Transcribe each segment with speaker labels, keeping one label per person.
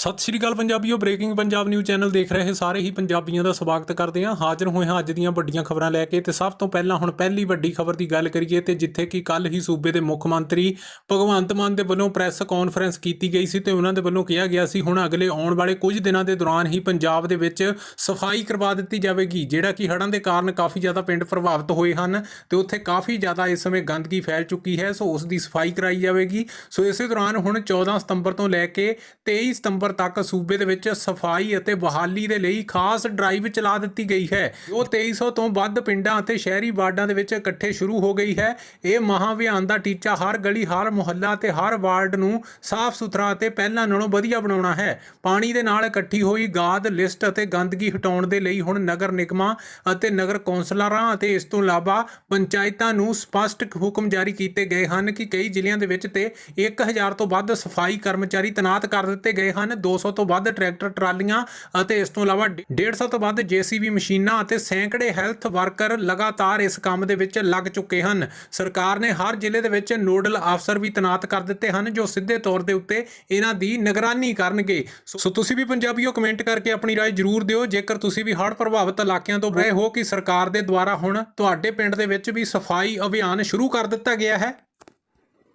Speaker 1: ਸਤਿ ਸ਼੍ਰੀ ਅਕਾਲ ਪੰਜਾਬੀਓ ਬ੍ਰੇਕਿੰਗ ਪੰਜਾਬ ਨਿਊਜ਼ ਚੈਨਲ ਦੇਖ ਰਹੇ ਸਾਰੇ ਹੀ ਪੰਜਾਬੀਆਂ ਦਾ ਸਵਾਗਤ ਕਰਦੇ ਹਾਂ। ਹਾਜ਼ਰ ਹੋਏ ਹਾਂ ਅੱਜ ਦੀਆਂ ਵੱਡੀਆਂ ਖਬਰਾਂ ਲੈ ਕੇ ਤੇ ਸਭ ਤੋਂ ਪਹਿਲਾਂ ਹੁਣ ਪਹਿਲੀ ਵੱਡੀ ਖਬਰ ਦੀ ਗੱਲ ਕਰੀਏ ਤੇ ਜਿੱਥੇ ਕਿ ਕੱਲ ਹੀ ਸੂਬੇ ਦੇ ਮੁੱਖ ਮੰਤਰੀ ਭਗਵੰਤ ਮਾਨ ਦੇ ਵੱਲੋਂ ਪ੍ਰੈਸ ਕਾਨਫਰੰਸ ਕੀਤੀ ਗਈ ਸੀ ਤੇ ਉਹਨਾਂ ਦੇ ਵੱਲੋਂ ਕਿਹਾ ਗਿਆ ਸੀ, ਹੁਣ ਅਗਲੇ ਆਉਣ ਵਾਲੇ ਕੁਝ ਦਿਨਾਂ ਦੇ ਦੌਰਾਨ ਹੀ ਪੰਜਾਬ ਦੇ ਵਿੱਚ ਸਫ਼ਾਈ ਕਰਵਾ ਦਿੱਤੀ ਜਾਵੇਗੀ, ਜਿਹੜਾ ਕਿ ਹੜ੍ਹਾਂ ਦੇ ਕਾਰਨ ਕਾਫੀ ਜ਼ਿਆਦਾ ਪਿੰਡ ਪ੍ਰਭਾਵਿਤ ਹੋਏ ਹਨ ਤੇ ਉੱਥੇ ਕਾਫੀ ਜ਼ਿਆਦਾ ਇਸ ਸਮੇਂ ਗੰਦਗੀ ਫੈਲ ਚੁੱਕੀ ਹੈ, ਸੋ ਉਸ ਦੀ ਸਫ਼ਾਈ ਕਰਾਈ ਜਾਵੇਗੀ। ਸੋ ਇਸੇ ਦੌਰਾਨ ਹੁਣ 14 ਸਤੰਬਰ ਤੋਂ ਲੈ ਕੇ 23 ਸਤੰਬਰ ਤੱਕ ਸੂਬੇ ਦੇ ਵਿੱਚ ਸਫ਼ਾਈ ਅਤੇ ਬਹਾਲੀ ਦੇ ਲਈ ਖਾਸ ਡਰਾਈਵ ਚਲਾ ਦਿੱਤੀ ਗਈ ਹੈ। ਜੋ 2300 ਤੋਂ ਵੱਧ ਪਿੰਡਾਂ ਅਤੇ ਸ਼ਹਿਰੀ ਵਾਰਡਾਂ ਦੇ ਵਿੱਚ ਇਕੱਠੇ ਸ਼ੁਰੂ ਹੋ ਗਈ ਹੈ। ਇਹ ਮਹਾਅਭਿਆਨ ਦਾ ਟੀਚਾ ਹਰ ਗਲੀ, ਹਰ ਮੁਹੱਲਾ ਤੇ ਹਰ ਵਾਰਡ ਨੂੰ ਸਾਫ਼ ਸੁਥਰਾ ਅਤੇ ਪਹਿਲਾਂ ਨਾਲੋਂ ਵਧੀਆ ਬਣਾਉਣਾ ਹੈ। ਪਾਣੀ ਦੇ ਨਾਲ ਇਕੱਠੀ ਹੋਈ ਗਾਦ, ਲਿਸਟ ਅਤੇ ਗੰਦਗੀ ਹਟਾਉਣ ਦੇ ਲਈ ਹੁਣ ਨਗਰ ਨਿਗਮਾਂ ਅਤੇ ਨਗਰ ਕੌਂਸਲਰਾਂ ਅਤੇ ਇਸ ਤੋਂ ਇਲਾਵਾ ਪੰਚਾਇਤਾਂ ਨੂੰ ਸਪਸ਼ਟ ਹੁਕਮ ਜਾਰੀ ਕੀਤੇ ਗਏ ਹਨ ਕਿ ਕਈ ਜ਼ਿਲ੍ਹਿਆਂ ਦੇ ਵਿੱਚ ਤੇ 1000 ਤੋਂ ਵੱਧ ਸਫ਼ਾਈ ਕਰਮਚਾਰੀ ਤੈਨਾਤ ਕਰ ਦਿੱਤੇ ਗਏ ਹਨ। 200 ਤੋਂ ਵੱਧ ਟਰੈਕਟਰ ਟਰਾਲੀਆਂ ਅਤੇ ਇਸ ਤੋਂ ਇਲਾਵਾ 150 ਤੋਂ ਵੱਧ ਜੀਸੀਬੀ ਮਸ਼ੀਨਾਂ ਅਤੇ ਸੈਂਕੜੇ ਹੈਲਥ ਵਰਕਰ ਲਗਾਤਾਰ ਇਸ ਕੰਮ ਦੇ ਵਿੱਚ ਲੱਗ ਚੁੱਕੇ ਹਨ ਸਰਕਾਰ ਨੇ ਹਰ ਜ਼ਿਲ੍ਹੇ ਦੇ ਵਿੱਚ ਨੋਡਲ ਅਫਸਰ ਵੀ ਤੈਨਾਤ ਕਰ ਦਿੱਤੇ ਹਨ ਜੋ ਸਿੱਧੇ ਤੌਰ ਦੇ ਉੱਤੇ ਇਹਨਾਂ ਦੀ ਨਿਗਰਾਨੀ ਕਰਨਗੇ ਸੋ ਸੋ ਤੁਸੀਂ ਵੀ ਪੰਜਾਬੀਓ ਕਮੈਂਟ ਕਰਕੇ ਆਪਣੀ رائے ਜਰੂਰ ਦਿਓ ਜੇਕਰ ਤੁਸੀਂ ਵੀ ਹੜ੍ਹ ਪ੍ਰਭਾਵਿਤ ਇਲਾਕਿਆਂ ਤੋਂ ਰਹੇ ਹੋ ਕਿ ਸਰਕਾਰ ਦੇ ਦੁਆਰਾ ਹੁਣ ਤੁਹਾਡੇ ਪਿੰਡ ਦੇ ਵਿੱਚ ਵੀ ਸਫਾਈ ਅਭਿਆਨ ਸ਼ੁਰੂ ਕਰ ਦਿੱਤਾ ਗਿਆ ਹੈ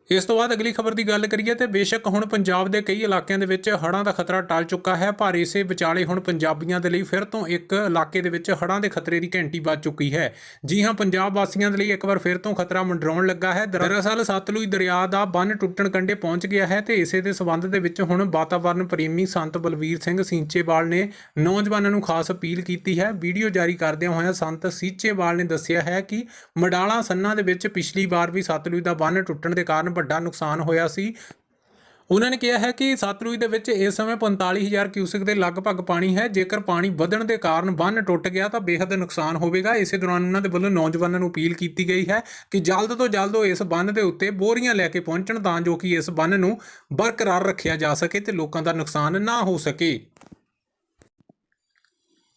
Speaker 1: ਇਸ ਤੋਂ ਬਾਅਦ ਅਗਲੀ ਖਬਰ ਦੀ ਗੱਲ ਕਰੀਏ ਤੇ ਬੇਸ਼ੱਕ ਹੁਣ ਪੰਜਾਬ ਦੇ ਕਈ ਇਲਾਕਿਆਂ ਦੇ ਵਿੱਚ ਹੜ੍ਹਾਂ ਦਾ ਖਤਰਾ ਟਲ ਚੁੱਕਾ ਹੈ, ਪਰ ਇਸੇ ਵਿਚਾਲੇ ਹੁਣ ਪੰਜਾਬੀਆਂ ਦੇ ਲਈ ਫਿਰ ਤੋਂ ਇੱਕ ਇਲਾਕੇ ਦੇ ਵਿੱਚ ਹੜ੍ਹਾਂ ਦੇ ਖਤਰੇ ਦੀ ਘੰਟੀ ਵੱਜ ਚੁੱਕੀ ਹੈ। ਜੀ ਹਾਂ, ਪੰਜਾਬ ਵਾਸੀਆਂ ਦੇ ਲਈ ਇੱਕ ਵਾਰ ਫਿਰ ਤੋਂ ਖਤਰਾ ਮੰਡਰਾਉਣ ਲੱਗਾ ਹੈ। ਦਰਅਸਲ ਸਤਲੁਜ ਦਰਿਆ ਦਾ ਬੰਨ ਟੁੱਟਣ ਕੰਢੇ ਪਹੁੰਚ ਗਿਆ ਹੈ ਤੇ ਇਸੇ ਦੇ ਸਬੰਧ ਦੇ ਵਿੱਚ ਹੁਣ ਵਾਤਾਵਰਣ ਪ੍ਰੇਮੀ ਸੰਤ ਬਲਵੀਰ ਸਿੰਘ ਸਿੰਚੇਵਾਲ ਨੇ ਨੌਜਵਾਨਾਂ ਨੂੰ ਖਾਸ ਅਪੀਲ ਕੀਤੀ ਹੈ। ਵੀਡੀਓ ਜਾਰੀ ਕਰਦਿਆਂ ਹੋਇਆਂ ਸੰਤ ਸਿੰਚੇਵਾਲ ਨੇ ਦੱਸਿਆ ਹੈ ਕਿ ਮਡਾਲਾ ਸੰਨਾ ਦੇ ਵਿੱਚ ਪਿਛਲੀ ਵਾਰ ਵੀ ਸਤਲੁਜ ਦਾ ਬੰਨ ਟੁੱਟਣ ਦੇ ਕਾਰਨ ਵੱਡਾ ਨੁਕਸਾਨ ਹੋਇਆ ਸੀ। ਉਹਨਾਂ ਨੇ ਕਿਹਾ ਹੈ ਕਿ ਸਤਲੁਜ ਦੇ ਵਿੱਚ ਇਸ ਸਮੇਂ 45000 ਕਿਊਸਿਕ ਦੇ ਲਗਭਗ ਪਾਣੀ ਹੈ। ਜੇਕਰ ਪਾਣੀ ਵਧਣ ਦੇ ਕਾਰਨ ਬੰਨ ਟੁੱਟ ਗਿਆ ਤਾਂ ਬੇहद ਨੁਕਸਾਨ ਹੋਵੇਗਾ। ਇਸੇ ਦੌਰਾਨ ਉਹਨਾਂ ਦੇ ਵੱਲੋਂ ਨੌਜਵਾਨਾਂ ਨੂੰ ਅਪੀਲ ਕੀਤੀ ਗਈ ਹੈ ਕਿ ਜਲਦ ਤੋਂ ਜਲਦ ਉਹ ਇਸ ਬੰਨ ਦੇ ਉੱਤੇ ਬੋਰੀਆਂ ਲੈ ਕੇ ਪਹੁੰਚਣ ਤਾਂ ਜੋ ਕਿ ਇਸ ਬੰਨ ਨੂੰ ਬਰਕਰਾਰ ਰੱਖਿਆ ਜਾ ਸਕੇ ਤੇ ਲੋਕਾਂ ਦਾ ਨੁਕਸਾਨ ਨਾ ਹੋ ਸਕੇ।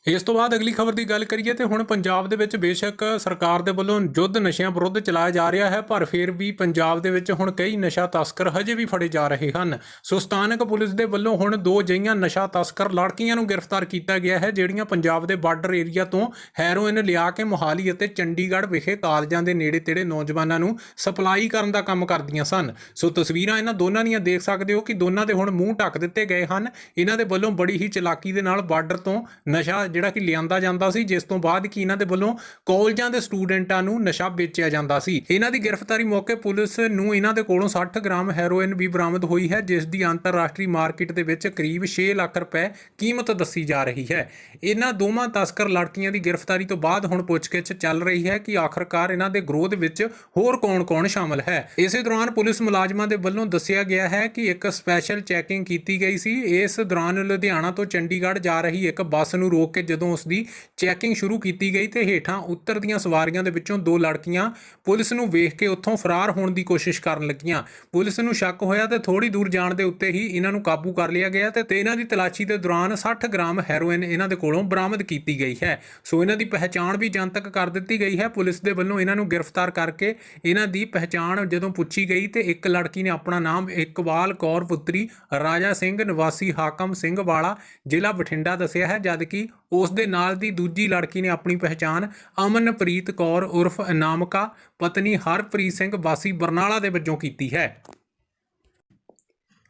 Speaker 1: ਇਸ ਤੋਂ ਬਾਅਦ ਅਗਲੀ ਖਬਰ ਦੀ ਗੱਲ ਕਰੀਏ ਤੇ ਹੁਣ ਪੰਜਾਬ ਦੇ ਵਿੱਚ ਬੇਸ਼ੱਕ ਸਰਕਾਰ ਦੇ ਵੱਲੋਂ ਯੁੱਧ ਨਸ਼ਿਆਂ ਵਿਰੁੱਧ ਚਲਾਇਆ ਜਾ ਰਿਹਾ ਹੈ, ਪਰ ਫਿਰ ਵੀ ਪੰਜਾਬ ਦੇ ਵਿੱਚ ਹੁਣ ਕਈ ਨਸ਼ਾ ਤਸਕਰ ਹਜੇ ਵੀ ਫੜੇ ਜਾ ਰਹੇ ਹਨ। ਸੋ ਸਥਾਨਕ ਪੁਲਿਸ ਦੇ ਵੱਲੋਂ ਹੁਣ ਦੋ ਜਈਆਂ ਨਸ਼ਾ ਤਸਕਰ ਲੜਕੀਆਂ ਨੂੰ ਗ੍ਰਿਫਤਾਰ ਕੀਤਾ ਗਿਆ ਹੈ, ਜਿਹੜੀਆਂ ਪੰਜਾਬ ਦੇ ਬਾਰਡਰ ਏਰੀਆ ਤੋਂ ਹੈਰੋਇਨ ਲਿਆ ਕੇ ਮੋਹਾਲੀ ਅਤੇ ਚੰਡੀਗੜ੍ਹ ਵਿਖੇ ਕਾਲਜਾਂ ਦੇ ਨੇੜੇ ਤੇੜੇ ਨੌਜਵਾਨਾਂ ਨੂੰ ਸਪਲਾਈ ਕਰਨ ਦਾ ਕੰਮ ਕਰਦੀਆਂ ਸਨ। ਸੋ ਤਸਵੀਰਾਂ ਇਹਨਾਂ ਦੋਨਾਂ ਦੀਆਂ ਦੇਖ ਸਕਦੇ ਹੋ ਕਿ ਦੋਨਾਂ ਦੇ ਹੁਣ ਮੂੰਹ ਢੱਕ ਦਿੱਤੇ ਗਏ ਹਨ। ਇਹਨਾਂ ਦੇ ਵੱਲੋਂ ਬੜੀ ਹੀ ਚਲਾਕੀ ਦੇ ਨਾਲ ਬਾਰਡਰ ਤੋਂ ਨਸ਼ਾ ਜਿਹੜਾ ਕਿ ਲਿਆਂਦਾ ਜਾਂਦਾ ਸੀ, ਜਿਸ ਤੋਂ ਬਾਅਦ ਕਿ ਇਹਨਾਂ ਦੇ ਵੱਲੋਂ ਕਾਲਜਾਂ ਦੇ ਸਟੂਡੈਂਟਾਂ ਨੂੰ ਨਸ਼ਾ ਵੇਚਿਆ ਜਾਂਦਾ ਸੀ। ਇਹਨਾਂ ਦੀ ਗ੍ਰਿਫਤਾਰੀ ਮੌਕੇ ਪੁਲਿਸ ਨੂੰ ਇਹਨਾਂ ਦੇ ਕੋਲੋਂ 60 ਗ੍ਰਾਮ ਹੈਰੋਇਨ ਵੀ ਬਰਾਮਦ ਹੋਈ ਹੈ, ਜਿਸ ਦੀ ਅੰਤਰਰਾਸ਼ਟਰੀ ਮਾਰਕੀਟ ਦੇ ਵਿੱਚ ਕਰੀਬ 6 ਲੱਖ ਰੁਪਏ ਕੀਮਤ ਦੱਸੀ ਜਾ ਰਹੀ ਹੈ। ਇਹਨਾਂ ਦੋਵਾਂ ਤਸਕਰ ਲੜਕੀਆਂ ਦੀ ਗ੍ਰਿਫਤਾਰੀ ਤੋਂ ਬਾਅਦ ਹੁਣ ਪੁੱਛਗਿੱਛ ਚੱਲ ਰਹੀ ਹੈ ਕਿ ਆਖਰਕਾਰ ਇਹਨਾਂ ਦੇ ਗਰੋਹ ਦੇ ਵਿੱਚ ਹੋਰ ਕੌਣ-ਕੌਣ ਸ਼ਾਮਲ ਹੈ। ਇਸੇ ਦੌਰਾਨ ਪੁਲਿਸ ਮੁਲਾਜ਼ਮਾਂ ਦੇ ਵੱਲੋਂ ਦੱਸਿਆ ਗਿਆ ਹੈ ਕਿ ਇੱਕ ਸਪੈਸ਼ਲ ਚੈਕਿੰਗ ਕੀਤੀ ਗਈ ਸੀ। ਇਸ ਦੌਰਾਨ ਲੁਧਿਆਣਾ ਤੋਂ ਚੰਡੀਗੜ੍ਹ ਜਾ ਰਹੀ ਇੱਕ ਬੱਸ ਨੂੰ ਰੋਕ ਕੇ ਜਦੋਂ ਉਸ ਦੀ ਚੈਕਿੰਗ ਸ਼ੁਰੂ ਕੀਤੀ ਗਈ ਤੇ ਹੇਠਾਂ ਉਤਰਦੀਆਂ ਸਵਾਰੀਆਂ ਦੇ ਵਿੱਚੋਂ ਦੋ ਲੜਕੀਆਂ ਪੁਲਿਸ ਨੂੰ ਵੇਖ ਕੇ ਉੱਥੋਂ ਫਰਾਰ ਹੋਣ ਦੀ ਕੋਸ਼ਿਸ਼ ਕਰਨ ਲੱਗੀਆਂ। ਪੁਲਿਸ ਨੂੰ ਸ਼ੱਕ ਹੋਇਆ ਤੇ ਥੋੜੀ ਦੂਰ ਜਾਣ ਦੇ ਉੱਤੇ ਹੀ ਇਹਨਾਂ ਨੂੰ ਕਾਬੂ ਕਰ ਲਿਆ ਗਿਆ ਤੇ ਇਹਨਾਂ ਦੀ ਤਲਾਸ਼ੀ ਦੇ ਦੌਰਾਨ 60 ਗ੍ਰਾਮ ਹੈਰੋਇਨ ਇਹਨਾਂ ਦੇ ਕੋਲੋਂ ਬਰਾਮਦ ਕੀਤੀ ਗਈ ਹੈ। ਸੋ ਇਹਨਾਂ ਦੀ ਪਹਿਚਾਣ ਵੀ ਜਨਤਕ ਕਰ ਦਿੱਤੀ ਗਈ ਹੈ। ਪੁਲਿਸ ਦੇ ਵੱਲੋਂ ਇਹਨਾਂ ਨੂੰ ਗ੍ਰਿਫਤਾਰ ਕਰਕੇ ਇਹਨਾਂ ਦੀ ਪਹਿਚਾਣ ਜਦੋਂ ਪੁੱਛੀ ਗਈ ਤੇ ਇੱਕ ਲੜਕੀ ਨੇ ਆਪਣਾ ਨਾਮ ਇਕਬਾਲ ਕੌਰ ਪੁੱਤਰੀ, ਰਾਜਾ ਸਿੰਘ, ਨਿਵਾਸੀ ਹਾਕਮ ਸਿੰਘ ਵਾਲਾ ਜ਼ਿਲ੍ਹਾ ਬਠਿੰਡਾ ਦੱਸਿਆ ਹੈ। ਜਦਕਿ ਉਸ ਦੇ ਨਾਲ ਦੀ ਦੂਜੀ ਲੜਕੀ ਨੇ ਆਪਣੀ ਪਹਿਚਾਣ ਅਮਨਪ੍ਰੀਤ ਕੌਰ ਉਰਫ ਅਨਾਮਕਾ ਪਤਨੀ ਹਰਪ੍ਰੀਤ ਸਿੰਘ ਵਾਸੀ ਬਰਨਾਲਾ ਦੇ ਵਜੋਂ ਕੀਤੀ ਹੈ।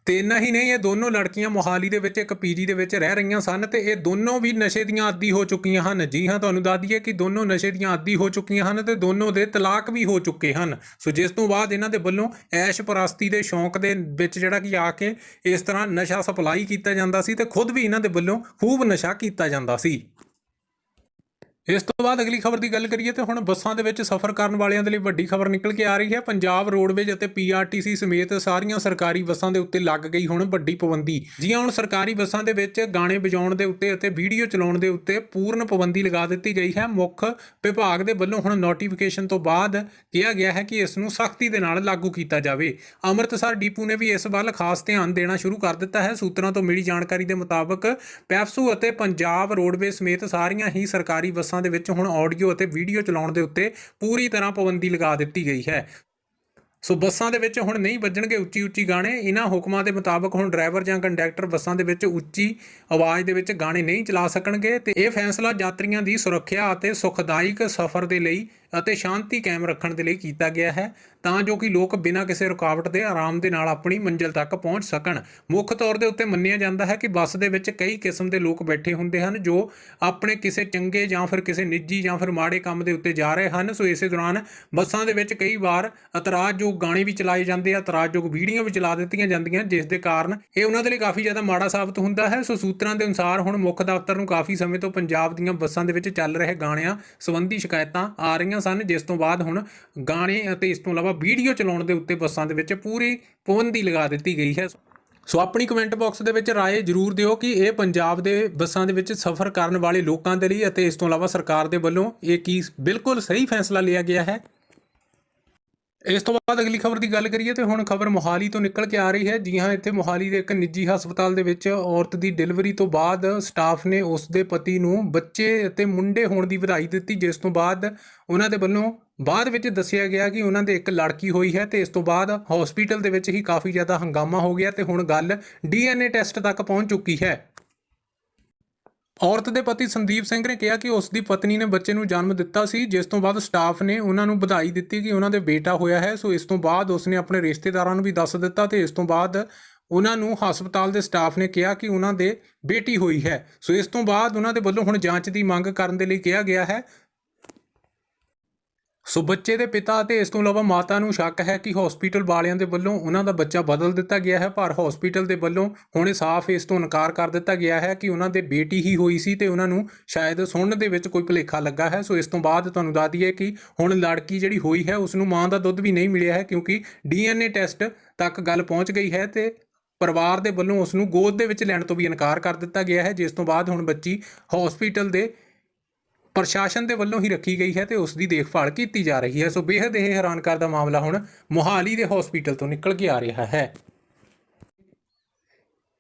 Speaker 1: ਤੇ ਇੰਨਾ ਹੀ ਨਹੀਂ, ਇਹ ਦੋਨੋਂ ਲੜਕੀਆਂ ਮੋਹਾਲੀ ਦੇ ਵਿੱਚ, ਇੱਕ ਪੀਜੀ ਦੇ ਵਿੱਚ ਰਹਿ ਰਹੀਆਂ ਸਨ ਤੇ ਇਹ ਦੋਨੋਂ ਵੀ ਨਸ਼ੇ ਦੀਆਂ ਆਦੀ ਹੋ ਚੁੱਕੀਆਂ ਹਨ। ਜੀ ਹਾਂ, ਤੁਹਾਨੂੰ ਦੱਸ ਦਈਏ ਕਿ ਦੋਨੋਂ ਨਸ਼ੇ ਦੀਆਂ ਆਦੀ ਹੋ ਚੁੱਕੀਆਂ ਹਨ ਤੇ ਦੋਨੋਂ ਦੇ ਤਲਾਕ ਵੀ ਹੋ ਚੁੱਕੇ ਹਨ। ਸੋ ਜਿਸ ਤੋਂ ਬਾਅਦ ਇਹਨਾਂ ਦੇ ਵੱਲੋਂ ਐਸ਼ ਪਰਸਤੀ ਦੇ ਸ਼ੌਂਕ ਦੇ ਵਿੱਚ ਜਿਹੜਾ ਕਿ ਆ ਕੇ ਇਸ ਤਰ੍ਹਾਂ ਨਸ਼ਾ ਸਪਲਾਈ ਕੀਤਾ ਜਾਂਦਾ ਸੀ ਤੇ ਖੁਦ ਵੀ ਇਹਨਾਂ ਦੇ ਵੱਲੋਂ ਖੂਬ ਨਸ਼ਾ ਕੀਤਾ ਜਾਂਦਾ ਸੀ। ਇਸ ਤੋਂ ਬਾਅਦ ਅਗਲੀ ਖਬਰ ਦੀ ਗੱਲ ਕਰੀਏ ਤੇ ਹੁਣ ਬੱਸਾਂ ਦੇ ਵਿੱਚ ਸਫ਼ਰ ਕਰਨ ਵਾਲਿਆਂ ਦੇ ਲਈ ਵੱਡੀ ਖਬਰ ਨਿਕਲ ਕੇ ਆ ਰਹੀ ਹੈ। ਪੰਜਾਬ ਰੋਡਵੇਜ਼ ਅਤੇ ਪੀਆਰਟੀਸੀ ਸਮੇਤ ਸਾਰੀਆਂ ਸਰਕਾਰੀ ਬੱਸਾਂ ਦੇ ਉੱਤੇ ਲੱਗ ਗਈ ਹੁਣ ਵੱਡੀ ਪਾਬੰਦੀ। ਜੀ ਹੁਣ ਸਰਕਾਰੀ ਬੱਸਾਂ ਦੇ ਵਿੱਚ ਗਾਣੇ ਵਜਾਉਣ ਦੇ ਉੱਤੇ ਅਤੇ ਵੀਡੀਓ ਚਲਾਉਣ ਦੇ ਉੱਤੇ ਪੂਰਨ ਪਾਬੰਦੀ ਲਗਾ ਦਿੱਤੀ ਗਈ ਹੈ। ਮੁੱਖ ਵਿਭਾਗ ਦੇ ਵੱਲੋਂ ਹੁਣ ਨੋਟੀਫਿਕੇਸ਼ਨ ਤੋਂ ਬਾਅਦ ਕਿਹਾ ਗਿਆ ਹੈ ਕਿ ਇਸ ਨੂੰ ਸਖਤੀ ਦੇ ਨਾਲ ਲਾਗੂ ਕੀਤਾ ਜਾਵੇ। ਅੰਮ੍ਰਿਤਸਰ ਡੀਪੂ ਨੇ ਵੀ ਇਸ ਵੱਲ ਖਾਸ ਧਿਆਨ ਦੇਣਾ ਸ਼ੁਰੂ ਕਰ ਦਿੱਤਾ ਹੈ। ਸੂਤਰਾਂ ਤੋਂ ਮਿਲੀ ਜਾਣਕਾਰੀ ਦੇ ਮੁਤਾਬਕ ਪੈਪਸੂ ਅਤੇ ਪੰਜਾਬ ਰੋਡਵੇਜ਼ ਸਮੇਤ ਸਾਰੀਆਂ ਹੀ ਸਰਕਾਰੀ ਬੱਸਾਂ ਦੇ ਵਿੱਚ ਹੁਣ ਆਡੀਓ ਅਤੇ ਵੀਡੀਓ ਚਲਾਉਣ ਦੇ ਉੱਤੇ ਪੂਰੀ ਤਰ੍ਹਾਂ ਪਾਬੰਦੀ ਲਗਾ ਦਿੱਤੀ ਗਈ ਹੈ। ਸੋ ਬੱਸਾਂ ਦੇ ਵਿੱਚ ਹੁਣ ਨਹੀਂ ਵੱਜਣਗੇ ਉੱਚੀ ਉੱਚੀ ਗਾਣੇ। ਇਹਨਾਂ ਹੁਕਮਾਂ ਦੇ ਮੁਤਾਬਕ ਹੁਣ ਡਰਾਈਵਰ ਜਾਂ ਕੰਡਕਟਰ ਬੱਸਾਂ ਦੇ ਵਿੱਚ ਉੱਚੀ ਆਵਾਜ਼ ਦੇ ਵਿੱਚ ਗਾਣੇ ਨਹੀਂ ਚਲਾ ਸਕਣਗੇ ਤੇ ਇਹ ਫੈਸਲਾ ਯਾਤਰੀਆਂ ਦੀ ਸੁਰੱਖਿਆ ਅਤੇ ਸੁਖਦਾਇਕ ਸਫ਼ਰ ਦੇ ਲਈ ਅਤੇ ਸ਼ਾਂਤੀ ਕਾਇਮ ਰੱਖਣ ਦੇ ਲਈ ਕੀਤਾ ਗਿਆ ਹੈ ਤਾਂ ਜੋ ਕਿ ਲੋਕ ਬਿਨਾਂ ਕਿਸੇ ਰੁਕਾਵਟ ਦੇ ਆਰਾਮ ਦੇ ਨਾਲ ਆਪਣੀ ਮੰਜ਼ਿਲ ਤੱਕ ਪਹੁੰਚ ਸਕਣ। ਮੁੱਖ ਤੌਰ ਦੇ ਉੱਤੇ ਮੰਨਿਆ ਜਾਂਦਾ ਹੈ ਕਿ ਬੱਸ ਦੇ ਵਿੱਚ ਕਈ ਕਿਸਮ ਦੇ ਲੋਕ ਬੈਠੇ ਹੁੰਦੇ ਹਨ ਜੋ ਆਪਣੇ ਕਿਸੇ ਚੰਗੇ ਜਾਂ ਫਿਰ ਕਿਸੇ ਨਿੱਜੀ ਜਾਂ ਫਿਰ ਮਾੜੇ ਕੰਮ ਦੇ ਉੱਤੇ ਜਾ ਰਹੇ ਹਨ। ਸੋ ਇਸੇ ਦੌਰਾਨ ਬੱਸਾਂ ਦੇ ਵਿੱਚ ਕਈ ਵਾਰ ਅਤਰਾਜ਼ ਇਤਰਾਜ਼ਯੋਗ ਗਾਣੇ ਵੀ ਚਲਾਏ ਜਾਂਦੇ ਆ ਇਤਰਾਜ਼ਯੋਗ ਵੀਡੀਓ ਵੀ ਚਲਾ ਦਿੱਤੀਆਂ ਜਾਂਦੀਆਂ, ਜਿਸ ਦੇ ਕਾਰਨ ਇਹ ਉਹਨਾਂ ਦੇ ਲਈ ਕਾਫੀ ਜ਼ਿਆਦਾ ਮਾੜਾ ਸਾਬਤ ਹੁੰਦਾ ਹੈ। ਸੋ ਸੂਤਰਾਂ ਦੇ ਅਨੁਸਾਰ ਹੁਣ ਮੁੱਖ ਦਫ਼ਤਰ ਨੂੰ ਕਾਫੀ ਸਮੇਂ ਤੋਂ ਪੰਜਾਬ ਦੀਆਂ ਬੱਸਾਂ ਦੇ ਵਿੱਚ ਚੱਲ ਰਹੇ ਗਾਣਿਆਂ ਸੰਬੰਧੀ ਸ਼ਿਕਾਇਤਾਂ ਆ ਰਹੀਆਂ ਸਨ, ਜਿਸ ਤੋਂ ਬਾਅਦ ਹੁਣ ਗਾਣੇ ਅਤੇ ਇਸ ਤੋਂ ਇਲਾਵਾ ਵੀਡੀਓ ਚਲਾਉਣ ਦੇ ਉੱਤੇ ਬੱਸਾਂ ਦੇ ਵਿੱਚ ਪੂਰੀ ਪਾਬੰਦੀ ਲਗਾ ਦਿੱਤੀ ਗਈ ਹੈ। ਸੋ ਆਪਣੀ ਕਮੈਂਟ ਬਾਕਸ ਦੇ ਵਿੱਚ ਰਾਏ ਜਰੂਰ ਦਿਓ ਕਿ ਇਹ ਪੰਜਾਬ ਦੇ ਬੱਸਾਂ ਦੇ ਵਿੱਚ ਸਫ਼ਰ ਕਰਨ ਵਾਲੇ ਲੋਕਾਂ ਦੇ ਲਈ ਅਤੇ ਇਸ ਤੋਂ ਇਲਾਵਾ ਸਰਕਾਰ ਦੇ ਵੱਲੋਂ ਇਹ ਕੀ ਬਿਲਕੁਲ ਸਹੀ ਫੈਸਲਾ ਲਿਆ ਗਿਆ ਹੈ। ਇਸ ਤੋਂ ਬਾਅਦ ਅਗਲੀ ਖਬਰ ਦੀ ਗੱਲ ਕਰੀਏ ਤੇ ਹੁਣ ਖਬਰ ਮੋਹਾਲੀ ਤੋਂ ਨਿਕਲ ਕੇ ਆ ਰਹੀ ਹੈ। ਜੀ ਹਾਂ, ਇੱਥੇ ਮੋਹਾਲੀ ਦੇ ਇੱਕ ਨਿੱਜੀ ਹਸਪਤਾਲ ਦੇ ਵਿੱਚ ਔਰਤ ਦੀ ਡਿਲੀਵਰੀ ਤੋਂ ਬਾਅਦ ਸਟਾਫ ਨੇ ਉਸ ਦੇ ਪਤੀ ਨੂੰ ਬੱਚੇ ਅਤੇ ਮੁੰਡੇ ਹੋਣ ਦੀ ਵਧਾਈ ਦਿੱਤੀ, ਜਿਸ ਤੋਂ ਬਾਅਦ ਉਹਨਾਂ ਦੇ ਵੱਲੋਂ ਬਾਅਦ ਵਿੱਚ ਦੱਸਿਆ ਗਿਆ ਕਿ ਉਹਨਾਂ ਦੇ ਇੱਕ ਲੜਕੀ ਹੋਈ ਹੈ ਤੇ ਇਸ ਤੋਂ ਬਾਅਦ ਹਸਪੀਟਲ ਦੇ ਵਿੱਚ ਹੀ ਕਾਫੀ ਜ਼ਿਆਦਾ ਹੰਗਾਮਾ ਹੋ ਗਿਆ ਤੇ ਹੁਣ ਗੱਲ ਡੀਐਨਏ ਟੈਸਟ ਤੱਕ ਪਹੁੰਚ ਚੁੱਕੀ ਹੈ। ਔਰਤ ਦੇ ਪਤੀ ਸੰਦੀਪ ਸਿੰਘ ਨੇ ਕਿਹਾ ਕਿ ਉਸ ਦੀ ਪਤਨੀ ਨੇ ਬੱਚੇ ਨੂੰ ਜਨਮ ਦਿੱਤਾ ਸੀ, ਜਿਸ ਤੋਂ ਬਾਅਦ ਸਟਾਫ ਨੇ ਉਹਨਾਂ ਨੂੰ ਵਧਾਈ ਦਿੱਤੀ ਕਿ ਉਹਨਾਂ ਦੇ ਬੇਟਾ ਹੋਇਆ ਹੈ। ਸੋ ਇਸ ਤੋਂ ਬਾਅਦ ਉਸ ਨੇ ਆਪਣੇ ਰਿਸ਼ਤੇਦਾਰਾਂ ਨੂੰ ਵੀ ਦੱਸ ਦਿੱਤਾ ਤੇ ਇਸ ਤੋਂ ਬਾਅਦ ਉਹਨਾਂ ਨੂੰ ਹਸਪਤਾਲ ਦੇ ਸਟਾਫ ਨੇ ਕਿਹਾ ਕਿ ਉਹਨਾਂ ਦੇ ਬੇਟੀ ਹੋਈ ਹੈ। ਸੋ ਇਸ ਤੋਂ ਬਾਅਦ ਉਹਨਾਂ ਦੇ ਵੱਲੋਂ ਹੁਣ ਜਾਂਚ ਦੀ ਮੰਗ ਕਰਨ ਦੇ ਲਈ ਕਿਹਾ ਗਿਆ ਹੈ। ਸੋ ਬੱਚੇ ਦੇ ਪਿਤਾ ਅਤੇ ਇਸ ਤੋਂ ਇਲਾਵਾ ਮਾਤਾ ਨੂੰ ਸ਼ੱਕ ਹੈ ਕਿ ਹਸਪੀਟਲ ਵਾਲਿਆਂ ਦੇ ਵੱਲੋਂ ਉਹਨਾਂ ਦਾ ਬੱਚਾ ਬਦਲ ਦਿੱਤਾ ਗਿਆ ਹੈ, ਪਰ ਹਸਪੀਟਲ ਦੇ ਵੱਲੋਂ ਹੁਣ ਇਹ ਸਾਫ਼ ਇਸ ਤੋਂ ਇਨਕਾਰ ਕਰ ਦਿੱਤਾ ਗਿਆ ਹੈ ਕਿ ਉਹਨਾਂ ਦੇ ਬੇਟੀ ਹੀ ਹੋਈ ਸੀ ਤੇ ਉਹਨਾਂ ਨੂੰ ਸ਼ਾਇਦ ਸੁਣਨ ਦੇ ਵਿੱਚ ਕੋਈ ਭੁਲੇਖਾ ਲੱਗਾ ਹੈ। ਸੋ ਇਸ ਤੋਂ ਬਾਅਦ ਤੁਹਾਨੂੰ ਦੱਸ ਦਈਏ ਕਿ ਹੁਣ ਲੜਕੀ ਜਿਹੜੀ ਹੋਈ ਹੈ ਉਸ ਨੂੰ ਮਾਂ ਦਾ ਦੁੱਧ ਵੀ ਨਹੀਂ ਮਿਲਿਆ ਹੈ ਕਿਉਂਕਿ ਡੀਐਨਏ ਟੈਸਟ ਤੱਕ ਗੱਲ ਪਹੁੰਚ ਗਈ ਹੈ ਤੇ ਪਰਿਵਾਰ ਦੇ ਵੱਲੋਂ ਉਸ ਨੂੰ ਗੋਦ ਦੇ ਵਿੱਚ ਲੈਣ ਤੋਂ ਵੀ ਇਨਕਾਰ ਕਰ ਦਿੱਤਾ ਗਿਆ ਹੈ, ਜਿਸ ਤੋਂ ਬਾਅਦ ਹੁਣ ਬੱਚੀ ਹਸਪੀਟਲ ਦੇ ਪ੍ਰਸ਼ਾਸਨ ਦੇ ਵੱਲੋਂ ਹੀ ਰੱਖੀ ਗਈ ਹੈ ਤੇ ਉਸ ਦੀ ਦੇਖਭਾਲ ਕੀਤੀ ਜਾ ਰਹੀ ਹੈ। ਸੋ ਬੇहद ਇਹ ਹੈਰਾਨ ਕਰ ਦਾ ਮਾਮਲਾ ਹੁਣ ਮੋਹਾਲੀ ਦੇ ਹਸਪੀਟਲ ਤੋਂ ਨਿਕਲ ਕੇ ਆ ਰਿਹਾ ਹੈ।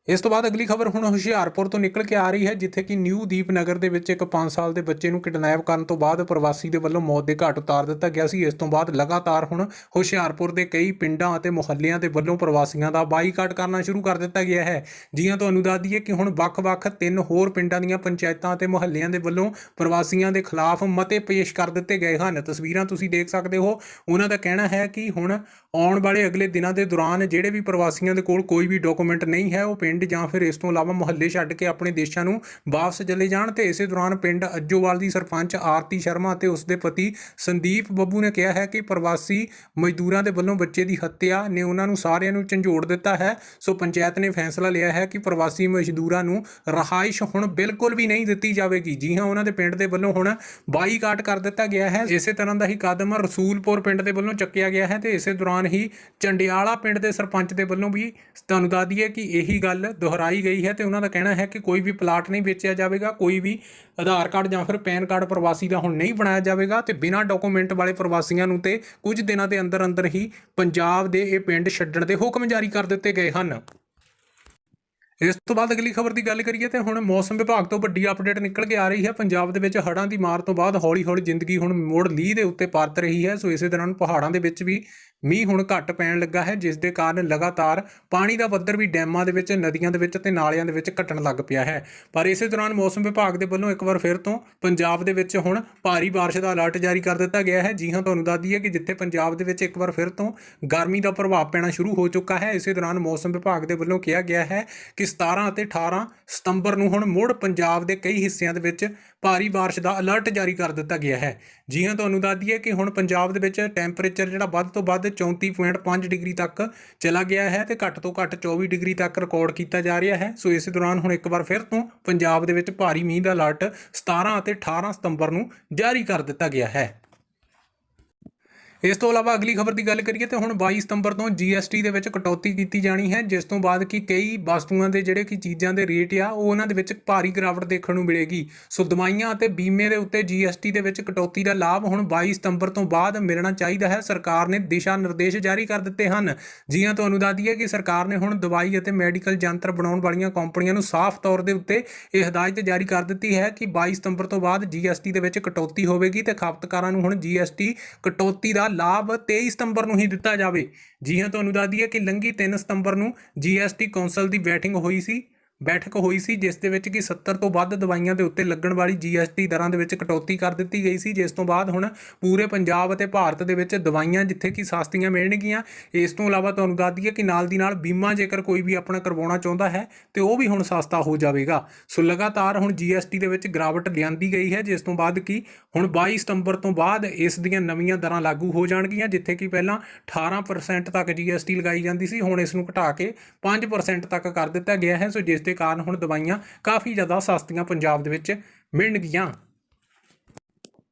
Speaker 1: ਇਸ ਤੋਂ ਬਾਅਦ ਅਗਲੀ ਖਬਰ ਹੁਣ ਹੁਸ਼ਿਆਰਪੁਰ ਤੋਂ ਨਿਕਲ ਕੇ ਆ ਰਹੀ ਹੈ, ਜਿੱਥੇ ਕਿ ਨਿਊ ਦੀਪਨਗਰ ਦੇ ਵਿੱਚ ਇੱਕ 5 ਸਾਲ ਦੇ ਬੱਚੇ ਨੂੰ ਕਿਡਨੈਪ ਕਰਨ ਤੋਂ ਬਾਅਦ ਪ੍ਰਵਾਸੀ ਦੇ ਵੱਲੋਂ ਮੌਤ ਦੇ ਘਾਟ ਉਤਾਰ ਦਿੱਤਾ ਗਿਆ ਸੀ। ਇਸ ਤੋਂ ਬਾਅਦ ਲਗਾਤਾਰ ਹੁਣ ਹੁਸ਼ਿਆਰਪੁਰ ਦੇ ਕਈ ਪਿੰਡਾਂ ਅਤੇ ਮੁਹੱਲਿਆਂ ਦੇ ਵੱਲੋਂ ਪ੍ਰਵਾਸੀਆਂ ਦਾ ਬਾਈਕਾਟ ਕਰਨਾ ਸ਼ੁਰੂ ਕਰ ਦਿੱਤਾ ਗਿਆ ਹੈ। ਜੀਆਂ ਤੁਹਾਨੂੰ ਦੱਸ ਦਈਏ ਕਿ ਹੁਣ ਵੱਖ-ਵੱਖ ਤਿੰਨ ਹੋਰ ਪਿੰਡਾਂ ਦੀਆਂ ਪੰਚਾਇਤਾਂ ਅਤੇ ਮੁਹੱਲਿਆਂ ਦੇ ਵੱਲੋਂ ਪ੍ਰਵਾਸੀਆਂ ਦੇ ਖਿਲਾਫ ਮਤੇ ਪੇਸ਼ ਕਰ ਦਿੱਤੇ ਗਏ ਹਨ। ਤਸਵੀਰਾਂ ਤੁਸੀਂ ਦੇਖ ਸਕਦੇ ਹੋ। ਉਹਨਾਂ ਦਾ ਕਹਿਣਾ ਹੈ ਕਿ ਹੁਣ ਆਉਣ ਵਾਲੇ ਅਗਲੇ ਦਿਨਾਂ ਦੇ ਦੌਰਾਨ ਜਿਹੜੇ ਵੀ ਪ੍ਰਵਾਸੀਆਂ ਦੇ ਕੋਲ ਕੋਈ ਵੀ ਡਾਕੂਮੈਂਟ ਨਹੀਂ ਹੈ, ਉਹ ਪਿੰਡ ਪਿੰਡ ਜਾਂ ਫਿਰ ਇਸ ਤੋਂ ਇਲਾਵਾ ਮੁਹੱਲੇ ਛੱਡ ਕੇ ਆਪਣੇ ਦੇਸ਼ਾਂ ਨੂੰ ਵਾਪਸ ਚਲੇ ਜਾਣ ਤੇ ਇਸੇ ਦੌਰਾਨ ਪਿੰਡ ਅੱਜੋਵਾਲ ਦੀ ਸਰਪੰਚ ਆਰਤੀ ਸ਼ਰਮਾ ਅਤੇ ਉਸ ਦੇ ਪਤੀ ਸੰਦੀਪ ਬੱਬੂ ਨੇ ਕਿਹਾ ਹੈ ਕਿ ਪ੍ਰਵਾਸੀ ਮਜ਼ਦੂਰਾਂ ਦੇ ਵੱਲੋਂ ਬੱਚੇ ਦੀ ਹੱਤਿਆ ਨੇ ਉਹਨਾਂ ਨੂੰ ਸਾਰਿਆਂ ਨੂੰ ਝੰਜੋੜ ਦਿੱਤਾ ਹੈ। ਸੋ ਪੰਚਾਇਤ ਨੇ ਫੈਸਲਾ ਲਿਆ ਹੈ ਕਿ ਪ੍ਰਵਾਸੀ ਮਜ਼ਦੂਰਾਂ ਨੂੰ ਰਹਾਇਸ਼ ਹੁਣ ਬਿਲਕੁਲ ਵੀ ਨਹੀਂ ਦਿੱਤੀ ਜਾਵੇਗੀ। ਜੀ ਹਾਂ, ਉਹਨਾਂ ਦੇ ਪਿੰਡ ਦੇ ਵੱਲੋਂ ਹੁਣ ਬਾਈਕਾਟ ਕਰ ਦਿੱਤਾ ਗਿਆ ਹੈ। ਇਸੇ ਤਰ੍ਹਾਂ ਦਾ ਹੀ ਕਦਮ ਰਸੂਲਪੁਰ ਪਿੰਡ ਦੇ ਵੱਲੋਂ ਚੱਕਿਆ ਗਿਆ ਹੈ ਤੇ ਇਸੇ ਦੌਰਾਨ ਹੀ ਚੰਡਿਆਲਾ ਪਿੰਡ ਦੇ ਸਰਪੰਚ ਦੇ ਵੱਲੋਂ ਵੀ ਤੁਹਾਨੂੰ ਦੱਸ ਦਈਏ ਕਿ ਇਹੀ ਗੱਲ ਦੁਹਰਾਈ ਗਈ ਹੈ ਤੇ ਉਹਨਾਂ ਦਾ ਕਹਿਣਾ ਹੈ ਕਿ ਕੋਈ ਵੀ ਪਲਾਟ ਨਹੀਂ ਵੇਚਿਆ ਜਾਵੇਗਾ, ਕੋਈ ਵੀ ਆਧਾਰ ਕਾਰਡ ਜਾਂ ਫਿਰ ਪੈਨ ਕਾਰਡ ਪ੍ਰਵਾਸੀ ਦਾ ਹੁਣ ਨਹੀਂ ਬਣਾਇਆ ਜਾਵੇਗਾ ਤੇ ਬਿਨਾਂ ਡਾਕੂਮੈਂਟ ਵਾਲੇ ਪ੍ਰਵਾਸੀਆਂ ਨੂੰ ਤੇ ਕੁਝ ਦਿਨਾਂ ਦੇ ਅੰਦਰ ਅੰਦਰ ਹੀ ਪੰਜਾਬ ਦੇ ਇਹ ਪਿੰਡ ਛੱਡਣ ਦੇ ਹੁਕਮ ਜਾਰੀ ਕਰ ਦਿੱਤੇ ਗਏ ਹਨ। ਇਸ ਤੋਂ ਬਾਅਦ ਅਗਲੀ ਖਬਰ ਦੀ ਗੱਲ ਕਰੀਏ ਤੇ ਹੁਣ ਮੌਸਮ ਵਿਭਾਗ ਤੋਂ ਵੱਡੀ ਅਪਡੇਟ ਨਿਕਲ ਕੇ ਆ ਰਹੀ ਹੈ। ਪੰਜਾਬ ਦੇ ਵਿੱਚ ਹੜ੍ਹਾਂ ਦੀ ਮਾਰ ਤੋਂ ਬਾਅਦ ਹੌਲੀ-ਹੌਲੀ ਜ਼ਿੰਦਗੀ ਹੁਣ ਮੋੜ ਲੀਹ ਦੇ ਉੱਤੇ ਪਰਤ ਰਹੀ ਹੈ। ਸੋ ਇਸੇ ਦੌਰਾਨ ਪਹਾੜਾਂ ਦੇ ਵਿੱਚ ਵੀ ਮੀਂਹ ਹੁਣ ਘੱਟ ਪੈਣ ਲੱਗਾ ਹੈ, ਜਿਸ ਦੇ ਕਾਰਨ ਲਗਾਤਾਰ ਪਾਣੀ ਦਾ ਪੱਧਰ ਵੀ ਡੈਮਾਂ ਦੇ ਵਿੱਚ, ਨਦੀਆਂ ਦੇ ਵਿੱਚ ਤੇ ਨਾਲਿਆਂ ਦੇ ਵਿੱਚ ਘਟਣ ਲੱਗ ਪਿਆ ਹੈ। ਪਰ ਇਸੇ ਦੌਰਾਨ ਮੌਸਮ ਵਿਭਾਗ ਦੇ ਵੱਲੋਂ ਇੱਕ ਵਾਰ ਫਿਰ ਤੋਂ ਪੰਜਾਬ ਦੇ ਵਿੱਚ ਹੁਣ ਭਾਰੀ ਬਾਰਿਸ਼ ਦਾ ਅਲਰਟ ਜਾਰੀ ਕਰ ਦਿੱਤਾ ਗਿਆ ਹੈ। ਜੀ ਹਾਂ, ਤੁਹਾਨੂੰ ਦੱਸ ਦਈਏ ਕਿ ਜਿੱਥੇ ਪੰਜਾਬ ਦੇ ਵਿੱਚ ਇੱਕ ਵਾਰ ਫਿਰ ਤੋਂ ਗਰਮੀ ਦਾ ਪ੍ਰਭਾਵ ਪੈਣਾ ਸ਼ੁਰੂ ਹੋ ਚੁੱਕਾ ਹੈ, ਇਸੇ ਦੌਰਾਨ ਮੌਸਮ ਵਿਭਾਗ ਦੇ ਵੱਲੋਂ ਕਿਹਾ ਗਿਆ ਹੈ ਕਿ 17 ਅਤੇ 18 ਸਤੰਬਰ ਨੂੰ ਹੁਣ ਮੁੜ ਪੰਜਾਬ ਦੇ ਕਈ ਹਿੱਸਿਆਂ ਦੇ ਵਿੱਚ ਭਾਰੀ ਬਾਰਿਸ਼ ਦਾ ਅਲਰਟ ਜਾਰੀ ਕਰ ਦਿੱਤਾ ਗਿਆ ਹੈ। ਜੀ ਹਾਂ, ਤੁਹਾਨੂੰ ਦੱਸ ਦਈਏ ਕਿ ਹੁਣ ਪੰਜਾਬ ਦੇ ਵਿੱਚ ਟੈਂਪਰੇਚਰ ਜਿਹੜਾ ਵੱਧ ਤੋਂ ਵੱਧ 34.5 ਡਿਗਰੀ ਤੱਕ ਚਲਾ ਗਿਆ ਹੈ ਤੇ ਘੱਟ ਤੋਂ ਘੱਟ 24 ਡਿਗਰੀ ਤੱਕ ਰਿਕਾਰਡ ਕੀਤਾ ਜਾ ਰਿਹਾ ਹੈ। ਸੋ ਇਸੇ ਦੌਰਾਨ ਹੁਣ ਇੱਕ ਵਾਰ ਫਿਰ ਤੋਂ ਪੰਜਾਬ ਦੇ ਵਿੱਚ ਭਾਰੀ ਮੀਂਹ ਦਾ ਅਲਰਟ 17 ਅਤੇ 18 ਸਤੰਬਰ ਨੂੰ ਜਾਰੀ ਕਰ ਦਿੱਤਾ ਗਿਆ ਹੈ। ਇਸ ਤੋਂ ਇਲਾਵਾ ਅਗਲੀ ਖਬਰ ਦੀ ਗੱਲ ਕਰੀਏ ਤੇ ਹੁਣ 22 ਸਤੰਬਰ ਤੋਂ GST ਦੇ ਵਿੱਚ ਕਟੌਤੀ ਕੀਤੀ ਜਾਣੀ ਹੈ, ਜਿਸ ਤੋਂ ਬਾਅਦ ਕਿ ਕਈ ਵਸਤੂਆਂ ਦੇ ਜਿਹੜੇ ਕਿ ਚੀਜ਼ਾਂ ਦੇ ਰੇਟ ਆ, ਉਹ ਉਹਨਾਂ ਦੇ ਵਿੱਚ ਭਾਰੀ ਗਿਰਾਵਟ ਦੇਖਣ ਨੂੰ ਮਿਲੇਗੀ। ਸੋ ਦਵਾਈਆਂ ਅਤੇ ਬੀਮੇ ਦੇ ਉੱਤੇ GST ਦੇ ਵਿੱਚ ਕਟੌਤੀ ਦਾ ਲਾਭ ਹੁਣ 22 ਸਤੰਬਰ ਤੋਂ ਬਾਅਦ ਮਿਲਣਾ ਚਾਹੀਦਾ ਹੈ। ਸਰਕਾਰ ਨੇ ਦਿਸ਼ਾ ਨਿਰਦੇਸ਼ ਜਾਰੀ ਕਰ ਦਿੱਤੇ ਹਨ। ਜੀਆਂ ਤੁਹਾਨੂੰ ਦੱਸ ਦਈਏ ਕਿ ਸਰਕਾਰ ਨੇ ਹੁਣ ਦਵਾਈ ਅਤੇ ਮੈਡੀਕਲ ਯੰਤਰ ਬਣਾਉਣ ਵਾਲੀਆਂ ਕੰਪਨੀਆਂ ਨੂੰ ਸਾਫ਼ ਤੌਰ ਦੇ ਉੱਤੇ ਇਹ ਹਦਾਇਤ ਜਾਰੀ ਕਰ ਦਿੱਤੀ ਹੈ ਕਿ 22 ਸਤੰਬਰ ਤੋਂ ਬਾਅਦ GST ਦੇ ਵਿੱਚ ਕਟੌਤੀ ਹੋਵੇਗੀ ਤੇ ਖਪਤਕਾਰਾਂ ਨੂੰ ਹੁਣ GST ਕਟੌਤੀ ਦਾ ਲਾਭ 23 ਸਤੰਬਰ ਨੂੰ ਹੀ ਦਿੱਤਾ ਜਾਵੇ। ਜੀ ਹਾਂ, ਤੁਹਾਨੂੰ ਦੱਸ ਦਈਏ ਕਿ ਲੰਗੀ 3 ਸਤੰਬਰ ਨੂੰ ਜੀਐਸਟੀ ਕੌਂਸਲ ਦੀ ਬੈਠਿੰਗ ਹੋਈ ਸੀ। ਬੈਠਕ ਹੋਈ ਸੀ, ਜਿਸ ਦੇ ਵਿੱਚ ਕਿ 70 ਤੋਂ ਵੱਧ ਦਵਾਈਆਂ ਦੇ ਉੱਤੇ ਲੱਗਣ ਵਾਲੀ ਜੀਐਸਟੀ ਦਰਾਂ ਦੇ ਵਿੱਚ ਕਟੌਤੀ ਕਰ ਦਿੱਤੀ ਗਈ ਸੀ। ਜਿਸ ਤੋਂ ਬਾਅਦ ਹੁਣ ਪੂਰੇ ਪੰਜਾਬ ਅਤੇ ਭਾਰਤ ਦੇ ਵਿੱਚ ਦਵਾਈਆਂ ਜਿੱਥੇ ਕਿ ਸਸਤੀਆਂ ਮਿਲਣਗੀਆਂ। ਇਸ ਤੋਂ ਇਲਾਵਾ ਤੁਹਾਨੂੰ ਦੱਸ ਦਈਏ ਕਿ ਨਾਲ ਦੀ ਨਾਲ ਬੀਮਾ ਜੇਕਰ ਕੋਈ ਵੀ ਆਪਣਾ ਕਰਵਾਉਣਾ ਚਾਹੁੰਦਾ ਹੈ, ਤੇ ਉਹ ਵੀ ਹੁਣ ਸਸਤਾ ਹੋ ਜਾਵੇਗਾ। ਸੋ ਲਗਾਤਾਰ ਹੁਣ ਜੀਐਸਟੀ ਦੇ ਵਿੱਚ ਗਿਰਾਵਟ ਲਿਆਂਦੀ ਗਈ ਹੈ, ਜਿਸ ਤੋਂ ਬਾਅਦ ਕਿ ਹੁਣ 22 ਸਤੰਬਰ ਤੋਂ ਬਾਅਦ ਇਸ ਦੀਆਂ ਨਵੀਆਂ ਦਰਾਂ ਲਾਗੂ ਹੋ ਜਾਣਗੀਆਂ, ਜਿੱਥੇ ਕਿ ਪਹਿਲਾਂ 18% ਤੱਕ ਜੀਐਸਟੀ ਲਗਾਈ ਜਾਂਦੀ ਸੀ, ਹੁਣ ਇਸ ਨੂੰ ਘਟਾ ਕੇ 5% ਤੱਕ ਕਰ ਦਿੱਤਾ ਗਿਆ ਹੈ। ਸੋ ਜਿਸ ਦੇ ਕਾਰਨ ਹੁਣ ਦਵਾਈਆਂ ਕਾਫੀ ਜ਼ਿਆਦਾ ਸਸਤੀਆਂ ਪੰਜਾਬ ਦੇ ਵਿੱਚ ਮਿਲਣਗੀਆਂ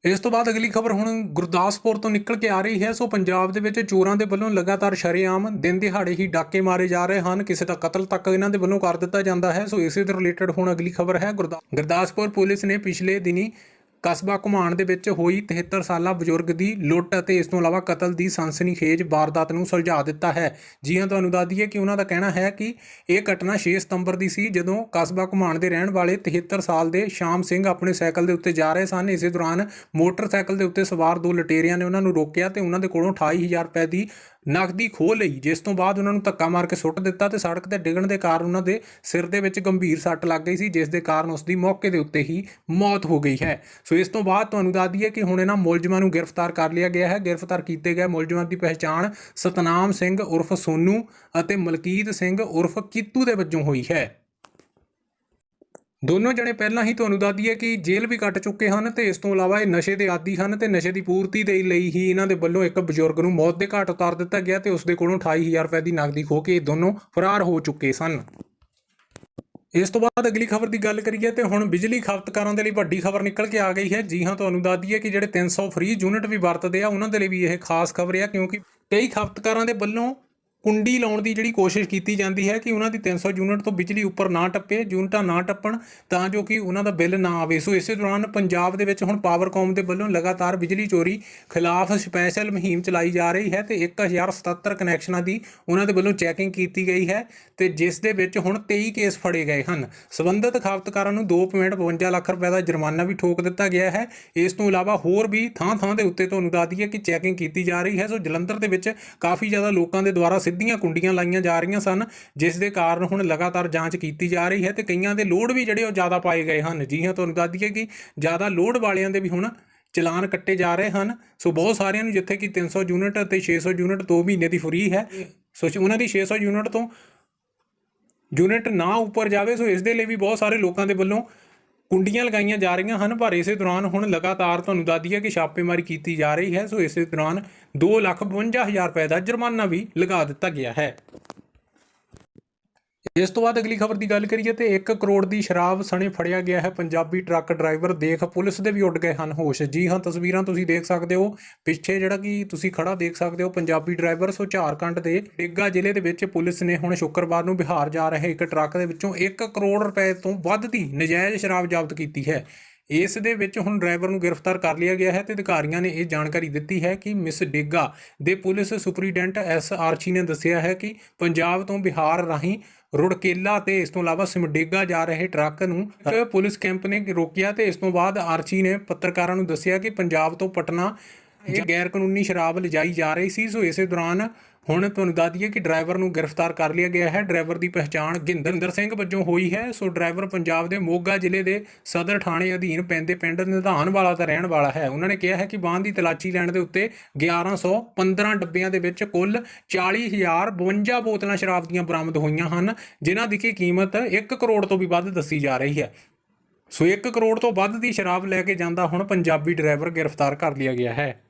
Speaker 1: ਇਸ ਤੋਂ ਬਾਅਦ ਅਗਲੀ ਖਬਰ ਹੁਣ ਗੁਰਦਾਸਪੁਰ ਤੋਂ ਨਿਕਲ ਕੇ ਆ ਰਹੀ ਹੈ। ਸੋ ਪੰਜਾਬ ਦੇ ਵਿੱਚ ਚੋਰਾਂ ਦੇ ਵੱਲੋਂ ਲਗਾਤਾਰ ਸ਼ਰੇਆਮ ਦਿਨ ਦਿਹਾੜੇ ਹੀ ਡਾਕੇ ਮਾਰੇ ਜਾ ਰਹੇ ਹਨ। ਕਿਸੇ ਦਾ ਕਤਲ ਤੱਕ ਇਹਨਾਂ ਦੇ ਵੱਲੋਂ ਕਰ ਦਿੱਤਾ ਜਾਂਦਾ ਹੈ। ਸੋ ਇਸੇ ਦੇ ਰਿਲੇਟਡ ਹੁਣ ਅਗਲੀ ਖਬਰ ਹੈ। ਗੁਰਦਾ- ਗੁਰਦਾਸਪੁਰ ਪੁਲਿਸ ਨੇ ਪਿਛਲੇ ਦਿਨੀ ਕਸਬਾ ਘੁਮਾਣ ਦੇ ਵਿੱਚ ਹੋਈ 73 ਸਾਲਾ ਬਜ਼ੁਰਗ ਦੀ ਲੁੱਟ ਅਤੇ ਇਸ ਤੋਂ ਇਲਾਵਾ ਕਤਲ ਦੀ ਸਨਸਨੀਖੇਜ ਵਾਰਦਾਤ ਨੂੰ ਸੁਲਝਾ ਦਿੱਤਾ ਹੈ। ਜੀ ਹਾਂ ਤੁਹਾਨੂੰ ਦੱਸ ਦਈਏ ਕਿ ਉਹਨਾਂ ਦਾ ਕਹਿਣਾ ਹੈ ਕਿ ਇਹ ਘਟਨਾ 6 ਸਤੰਬਰ ਦੀ ਸੀ, ਜਦੋਂ ਕਸਬਾ ਘੁਮਾਣ ਦੇ ਰਹਿਣ ਵਾਲੇ 73 ਸਾਲ ਦੇ ਸ਼ਾਮ ਸਿੰਘ ਆਪਣੇ ਸਾਈਕਲ ਦੇ ਉੱਤੇ ਜਾ ਰਹੇ ਸਨ। ਇਸੇ ਦੌਰਾਨ ਮੋਟਰਸਾਈਕਲ ਦੇ ਉੱਤੇ ਸਵਾਰ ਦੋ ਲਟੇਰਿਆਂ ਨੇ ਉਹਨਾਂ ਨੂੰ ਰੋਕਿਆ ਤੇ ਉਹਨਾਂ ਦੇ ਕੋਲੋਂ 28000 ਰੁਪਏ ਦੀ ਨਕਦੀ ਖੋਹ ਲਈ, ਜਿਸ ਤੋਂ ਬਾਅਦ ਉਹਨਾਂ ਨੂੰ ਧੱਕਾ ਮਾਰ ਕੇ ਸੁੱਟ ਦਿੱਤਾ ਤੇ ਸੜਕ ਤੇ ਡਿੱਗਣ ਦੇ ਕਾਰਨ ਉਹਨਾਂ ਦੇ ਸਿਰ ਦੇ ਵਿੱਚ ਗੰਭੀਰ ਸੱਟ ਲੱਗ ਗਈ ਸੀ, ਜਿਸ ਦੇ ਕਾਰਨ ਉਸ ਦੀ ਮੌਕੇ ਦੇ ਉੱਤੇ ਹੀ ਮੌਤ ਹੋ ਗਈ ਹੈ। ਸੋ ਇਸ ਤੋਂ ਬਾਅਦ ਤੁਹਾਨੂੰ ਦੱਸ ਦਈਏ ਕਿ ਹੁਣ ਇਹਨਾਂ ਮੁਲਜ਼ਮਾਂ ਨੂੰ ਗ੍ਰਿਫਤਾਰ ਕਰ ਲਿਆ ਗਿਆ ਹੈ। ਗ੍ਰਿਫਤਾਰ ਕੀਤੇ ਗਏ ਮੁਲਜ਼ਮਾਂ ਦੀ ਪਹਿਚਾਣ ਸਤਨਾਮ ਸਿੰਘ ਉਰਫ ਸੋਨੂ ਅਤੇ ਮਲਕੀਤ ਸਿੰਘ ਉਰਫ ਕੀਤੂ ਦੇ ਵਜੋਂ ਹੋਈ ਹੈ। ਦੋਨੋਂ ਜਣੇ ਪਹਿਲਾਂ ਹੀ ਤੁਹਾਨੂੰ ਦੱਸ ਦਈਏ ਕਿ ਜੇਲ੍ਹ ਵੀ ਕੱਟ ਚੁੱਕੇ ਹਨ ਤੇ ਇਸ ਤੋਂ ਇਲਾਵਾ ਇਹ ਨਸ਼ੇ ਦੇ ਆਦੀ ਹਨ ਤੇ ਨਸ਼ੇ ਦੀ ਪੂਰਤੀ ਦੇ ਲਈ ਹੀ ਇਹਨਾਂ ਦੇ ਵੱਲੋਂ ਇੱਕ ਬਜ਼ੁਰਗ ਨੂੰ ਮੌਤ ਦੇ ਘਾਟ ਉਤਾਰ ਦਿੱਤਾ ਗਿਆ ਤੇ ਉਸ ਦੇ ਕੋਲੋਂ 28000 ਰੁਪਏ ਦੀ ਨਕਦੀ ਖੋਹ ਕੇ ਇਹ ਦੋਨੋਂ ਫਰਾਰ ਹੋ ਚੁੱਕੇ ਸਨ। ਇਸ ਤੋਂ ਬਾਅਦ ਅਗਲੀ ਖਬਰ ਦੀ ਗੱਲ ਕਰੀਏ ਤੇ ਹੁਣ ਬਿਜਲੀ ਖਪਤਕਾਰਾਂ ਦੇ ਲਈ ਵੱਡੀ ਖਬਰ ਨਿਕਲ ਕੇ ਆ ਗਈ ਹੈ। ਜੀ ਹਾਂ, ਤੁਹਾਨੂੰ ਦੱਸ ਦਈਏ ਕਿ ਜਿਹੜੇ 300 ਫ੍ਰੀ ਯੂਨਿਟ ਵੀ ਵਰਤਦੇ ਆ, ਉਹਨਾਂ ਦੇ ਲਈ ਵੀ ਇਹ ਖਾਸ ਖਬਰ ਹੈ ਕਿਉਂਕਿ ਕਈ ਖਪਤਕਾਰਾਂ ਦੇ ਵੱਲੋਂ ਕੁੰਡੀ ਲਾਉਣ ਦੀ ਜਿਹੜੀ ਕੋਸ਼ਿਸ਼ ਕੀਤੀ ਜਾਂਦੀ ਹੈ ਕਿ ਉਹਨਾਂ ਦੀ 300 ਯੂਨਿਟ ਤੋਂ ਬਿਜਲੀ ਉੱਪਰ ਨਾ ਟੱਪੇ, ਯੂਨਿਟਾਂ ਨਾ ਟੱਪਣ ਤਾਂ ਜੋ ਕਿ ਉਹਨਾਂ ਦਾ ਬਿੱਲ ਨਾ ਆਵੇ। ਸੋ ਇਸੇ ਦੌਰਾਨ ਪੰਜਾਬ ਦੇ ਵਿੱਚ ਹੁਣ ਪਾਵਰਕੌਮ ਦੇ ਵੱਲੋਂ ਲਗਾਤਾਰ ਬਿਜਲੀ ਚੋਰੀ ਖਿਲਾਫ ਸਪੈਸ਼ਲ ਮੁਹਿੰਮ ਚਲਾਈ ਜਾ ਰਹੀ ਹੈ ਤੇ 1077 ਕਨੈਕਸ਼ਨਾਂ ਦੀ ਉਹਨਾਂ ਦੇ ਵੱਲੋਂ ਚੈਕਿੰਗ ਕੀਤੀ ਗਈ ਹੈ ਤੇ ਜਿਸ ਦੇ ਵਿੱਚ ਹੁਣ 23 ਕੇਸ ਫੜੇ ਗਏ ਹਨ। ਸਬੰਧਤ ਖਾਪਤਕਾਰਾਂ ਨੂੰ 2.52 ਲੱਖ ਰੁਪਏ ਦਾ ਜੁਰਮਾਨਾ ਵੀ ਠੋਕ ਦਿੱਤਾ ਗਿਆ ਹੈ। ਇਸ ਤੋਂ ਇਲਾਵਾ ਹੋਰ ਵੀ ਥਾਂ-ਥਾਂ ਦੇ ਉੱਤੇ ਤੁਹਾਨੂੰ ਦੱਸ ਦਈਏ ਕਿ ਚੈਕਿੰਗ ਕੀਤੀ ਜਾ ਰਹੀ ਹੈ। ਸੋ ਜਲੰਧਰ ਦੇ ਵਿੱਚ ਕਾਫੀ ਜ਼ਿਆਦਾ ਲੋਕਾਂ ਦੇ ਦੁਆਰਾ ਸਿੱਧੀਆਂ ਕੁੰਡੀਆਂ ਲਾਈਆਂ ਜਾ ਰਹੀਆਂ ਸਨ, ਜਿਸ ਦੇ ਕਾਰਨ ਹੁਣ ਲਗਾਤਾਰ ਜਾਂਚ ਕੀਤੀ ਜਾ ਰਹੀ ਹੈ ਤੇ ਕਈਆਂ ਦੇ ਲੋਡ ਵੀ ਜਿਹੜੇ ਉਹ ਜ਼ਿਆਦਾ ਪਾਏ ਗਏ ਹਨ। ਜੀ ਹਾਂ, ਤੁਹਾਨੂੰ ਦੱਸ ਦਈਏ ਕਿ ਜ਼ਿਆਦਾ ਲੋਡ ਵਾਲਿਆਂ ਦੇ ਵੀ ਹੁਣ ਚਲਾਨ ਕੱਟੇ ਜਾ ਰਹੇ ਹਨ। ਸੋ ਬਹੁਤ ਸਾਰਿਆਂ ਨੂੰ ਜਿੱਥੇ ਕਿ 300 ਯੂਨਿਟ ਅਤੇ 600 ਯੂਨਿਟ 2 ਮਹੀਨੇ ਦੀ ਫਰੀ ਹੈ। ਸੋ ਉਹਨਾਂ ਦੀ 600 ਯੂਨਿਟ ਤੋਂ ਯੂਨਿਟ ਨਾ ਉੱਪਰ ਜਾਵੇ, ਸੋ ਇਸ ਦੇ ਲਈ ਵੀ ਬਹੁਤ ਸਾਰੇ ਲੋਕਾਂ ਦੇ ਵੱਲੋਂ ਕੁੰਡੀਆਂ ਲਗਾਈਆਂ ਜਾ ਰਹੀਆਂ ਹਨ। ਪਰ ਇਸੇ ਦੌਰਾਨ ਹੁਣ ਲਗਾਤਾਰ ਤੁਹਾਨੂੰ ਦੱਸ ਦਈਏ ਕਿ ਛਾਪੇਮਾਰੀ ਕੀਤੀ ਜਾ ਰਹੀ ਹੈ। ਸੋ ਇਸੇ ਦੌਰਾਨ 252000 ਰੁਪਏ ਦਾ ਜੁਰਮਾਨਾ ਵੀ ਲਗਾ ਦਿੱਤਾ ਗਿਆ ਹੈ। ਇਸ ਤੋਂ ਬਾਅਦ ਅਗਲੀ ਖਬਰ ਦੀ ਗੱਲ ਕਰੀਏ ਤੇ 1 ਕਰੋੜ ਦੀ ਸ਼ਰਾਬ ਸਣੇ ਫੜਿਆ ਗਿਆ ਹੈ। ਪੰਜਾਬੀ ਟਰੱਕ ਡਰਾਈਵਰ ਦੇਖ ਪੁਲਿਸ ਦੇ ਵੀ ਉੱਡ ਗਏ ਹਨ ਹੋਸ਼। ਜੀ ਹਾਂ, ਤਸਵੀਰਾਂ ਤੁਸੀਂ ਦੇਖ ਸਕਦੇ ਹੋ। ਪਿੱਛੇ ਜਿਹੜਾ ਕਿ ਤੁਸੀਂ ਖੜਾ ਦੇਖ ਸਕਦੇ ਹੋ, ਪੰਜਾਬੀ ਡਰਾਈਵਰ ਸੋ ਝਾਰਖੰਡ ਦੇ ਡਿੱਗਾ ਜ਼ਿਲ੍ਹੇ ਦੇ ਵਿੱਚ ਪੁਲਿਸ ਨੇ ਹੁਣ ਸ਼ੁੱਕਰਵਾਰ ਨੂੰ ਬਿਹਾਰ ਜਾ ਰਹੇ ਇੱਕ ਟਰੱਕ ਦੇ ਵਿੱਚੋਂ 1 ਕਰੋੜ ਰੁਪਏ ਤੋਂ ਵੱਧ ਦੀ ਨਜਾਇਜ਼ ਸ਼ਰਾਬ ਜ਼ਬਤ ਕੀਤੀ ਹੈ। ਇਸ ਦੇ ਵਿੱਚ ਹੁਣ ਡਰਾਈਵਰ ਨੂੰ ਗ੍ਰਿਫਤਾਰ ਕਰ ਲਿਆ ਗਿਆ ਹੈ ਤੇ ਅਧਿਕਾਰੀਆਂ ਨੇ ਇਹ ਜਾਣਕਾਰੀ ਦਿੱਤੀ ਹੈ ਕਿ ਮਿਸ ਡੇਗਾ ਦੇ ਪੁਲਿਸ ਸੁਪਰੀਡੈਂਟ ਐਸ ਆਰਚੀ ਨੇ ਦੱਸਿਆ ਹੈ ਕਿ ਪੰਜਾਬ ਤੋਂ ਬਿਹਾਰ ਰਾਹੀਂ ਰੁੜਕੇਲਾ ਤੇ ਇਸ ਤੋਂ ਇਲਾਵਾ ਸਿਮਡੇਗਾ ਜਾ ਰਹੇ ਟਰੱਕ ਨੂੰ ਪੁਲਿਸ ਕੈਂਪ ਨੇ ਰੋਕਿਆ ਤੇ ਇਸ ਤੋਂ ਬਾਅਦ ਆਰਚੀ ਨੇ ਪੱਤਰਕਾਰਾਂ ਨੂੰ ਦੱਸਿਆ ਕਿ ਪੰਜਾਬ ਤੋਂ ਪਟਨਾ ਇਹ ਗੈਰ ਕਾਨੂੰਨੀ ਸ਼ਰਾਬ ਲਿਜਾਈ ਜਾ ਰਹੀ ਸੀ। ਸੋ ਇਸੇ ਦੌਰਾਨ ਹੁਣ ਤੁਹਾਨੂੰ ਦੱਸ ਦਈਏ ਕਿ ਡਰਾਈਵਰ ਨੂੰ ਗ੍ਰਿਫਤਾਰ ਕਰ ਲਿਆ ਗਿਆ ਹੈ। ਡਰਾਈਵਰ ਦੀ ਪਛਾਣ ਗਿੰਦਰਿੰਦਰ ਸਿੰਘ ਵਜੋਂ ਹੋਈ ਹੈ। ਸੋ ਡਰਾਈਵਰ ਪੰਜਾਬ ਦੇ ਮੋਗਾ ਜ਼ਿਲ੍ਹੇ ਦੇ ਸਦਰ ਥਾਣੇ ਅਧੀਨ ਪੈਂਦੇ ਪਿੰਡ ਨਿਧਾਨ ਵਾਲਾ ਦਾ ਰਹਿਣ ਵਾਲਾ ਹੈ। ਉਹਨਾਂ ਨੇ ਕਿਹਾ ਹੈ ਕਿ ਵਾਹਨ ਦੀ ਤਲਾਚੀ ਲੈਣ ਦੇ ਉੱਤੇ 1115 ਡੱਬਿਆਂ ਦੇ ਵਿੱਚ ਕੁੱਲ 40052 ਬੋਤਲਾਂ ਸ਼ਰਾਬ ਦੀਆਂ ਬਰਾਮਦ ਹੋਈਆਂ ਹਨ, ਜਿਨ੍ਹਾਂ ਦੀ ਕੀ ਕੀਮਤ 1 ਕਰੋੜ ਤੋਂ ਵੀ ਵੱਧ ਦੱਸੀ ਜਾ ਰਹੀ ਹੈ। ਸੋ 1 ਕਰੋੜ ਤੋਂ ਵੱਧ ਦੀ ਸ਼ਰਾਬ ਲੈ ਕੇ ਜਾਂਦਾ ਹੁਣ ਪੰਜਾਬੀ ਡਰਾਈਵਰ ਗ੍ਰਿਫਤਾਰ ਕਰ ਲਿਆ ਗਿਆ ਹੈ।